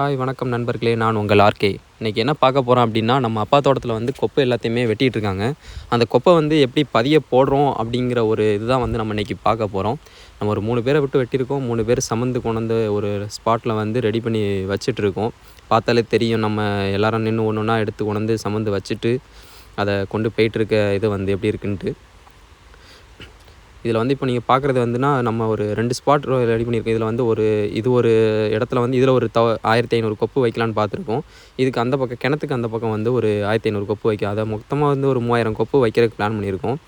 Hi வணக்கம் நண்பர்களே. நான் உங்கள் ஆர்கே இன்றைக்கி என்ன பார்க்க போகிறோம் அப்படின்னா நம்ம அப்பா தோட்டத்தில் வந்து கொப்பை எல்லாத்தையுமே வெட்டிகிட்டு இருக்காங்க. அந்த கொப்பை வந்து எப்படி பதிய போடுறோம் அப்படிங்கிற ஒரு இதுதான் வந்து நம்ம இன்றைக்கி பார்க்க போகிறோம் நம்ம ஒரு மூணு பேரை விட்டு வெட்டியிருக்கோம். மூணு பேர் சமந்து கொண்டு வந்து ஒரு ஸ்பாட்டில் வந்து ரெடி பண்ணி வச்சிட்ருக்கோம் பார்த்தாலே தெரியும் நம்ம எல்லாரும் நின்று ஒன்று ஒன்றா எடுத்து கொண்டு வந்து சமந்து வச்சுட்டு அதை கொண்டு போயிட்டுருக்க இது வந்து எப்படி இருக்குன்ட்டு. இதில் வந்து இப்போ நீங்கள் பார்க்குறது வந்துன்னா நம்ம ஒரு ரெண்டு ஸ்பாட் ரெடி பண்ணியிருக்கோம். இதில் வந்து ஒரு இது ஒரு இடத்துல வந்து இதில் ஒரு தவ ஆயிரத்தி ஐநூறு கொப்பு வைக்கலான்னு பார்த்துருக்கோம். இதுக்கு அந்த பக்கம் கிணத்துக்கு அந்த பக்கம் வந்து ஒரு ஆயிரத்தி ஐநூறு கொப்பு வைக்கும் அதை மொத்தமாக வந்து ஒரு மூவாயிரம் கொப்பு வைக்கிறதுக்கு பிளான் பண்ணியிருக்கோம்.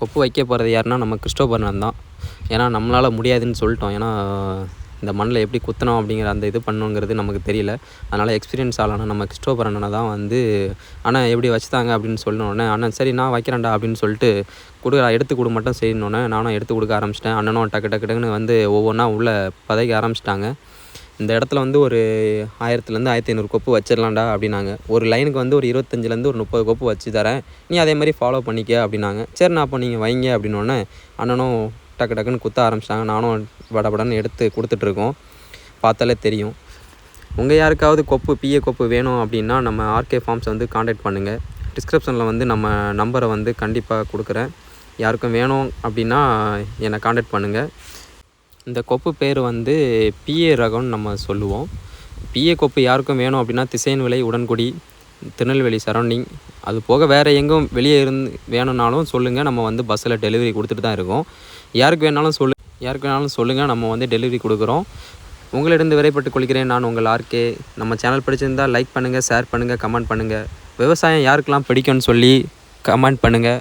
கொப்பு வைக்க போகிறது யாருன்னா நம்ம கிறிஸ்டோபர்னன் தான். ஏன்னா நம்மளால் முடியாதுன்னு சொல்லிட்டோம். ஏன்னா இந்த மண்ணில் எப்படி குத்தணும் அப்படிங்கிற அந்த இது பண்ணுங்கிறது நமக்கு தெரியல. அதனால் எக்ஸ்பீரியன்ஸ் ஆளான நம்ம கிறிஸ்டோபர் அண்ணனை தான் வந்து அண்ணன் எப்படி வச்சுதாங்க அப்படின்னு சொன்னோடனே அண்ணன் சரி நான் வைக்கிறேன்டா அப்படின்னு சொல்லிட்டு கொடு எடுத்து கொடு மட்டும் செய்யணுன்னே நானும் எடுத்து கொடுக்க ஆரம்பிச்சிட்டேன். அண்ணனும் டக்கு டக்கு டக்குன்னு வந்து ஒவ்வொன்றா உள்ளே பதைக்க ஆரம்பிச்சிட்டாங்க. இந்த இடத்துல வந்து ஒரு ஆயிரத்துலேருந்து ஆயிரத்தி ஐநூறு கொப்பு வச்சிடலாம்டா அப்படின்னாங்க. ஒரு லைனுக்கு வந்து ஒரு இருபத்தஞ்சிலேருந்து ஒரு முப்பது கொப்பு வச்சு தரேன். நீ அதே மாதிரி ஃபாலோ பண்ணிக்க அப்படின்னாங்க. சரிண்ணா அப்போ நீங்கள் வைங்க அப்படின்னோடனே அண்ணனும் டக்கு டக்குன்னு குத்த ஆரம்பிச்சிட்டாங்க நானும் படபடன்னு எடுத்து கொடுத்துட்ருக்கோம். பார்த்தாலே தெரியும். உங்கள் யாருக்காவது கொப்பு பிஏ கொப்பு வேணும் அப்படின்னா நம்ம ஆர்கே ஃபார்ம்ஸ் வந்து காண்டாக்ட் பண்ணுங்கள் டிஸ்கிரிப்ஷனில் வந்து நம்ம நம்பரை வந்து கண்டிப்பாக கொடுக்குறேன். யாருக்கும் வேணும் அப்படின்னா என்னை காண்டாக்ட் பண்ணுங்கள் இந்த கொப்பு பேர் வந்து பிஏ ரகம்னு நம்ம சொல்லுவோம். பிஏ கொப்பு யாருக்கும் வேணும் அப்படின்னா திசையன் விலை உடன்குடி. திருநெல்வேலி சரௌண்டிங் அது போக வேறு எங்கும் வெளியே இருந்து வேணும்னாலும் சொல்லுங்கள் நம்ம வந்து பஸ்ஸில் டெலிவரி கொடுத்துட்டு தான் இருக்கோம். யாருக்கு வேணாலும் சொல்லு யாருக்கு வேணாலும் சொல்லுங்கள் நம்ம வந்து டெலிவரி கொடுக்குறோம். உங்களிடம் விரைப்பட்டு கொள்கிறேன். நான் உங்கள் ஆர்கே நம்ம சேனல் பிடிச்சிருந்தால் லைக் பண்ணுங்கள் ஷேர் பண்ணுங்கள் கமெண்ட் பண்ணுங்கள் விவசாயம் யாருக்கெல்லாம் பிடிக்கும்னு சொல்லி கமெண்ட் பண்ணுங்கள்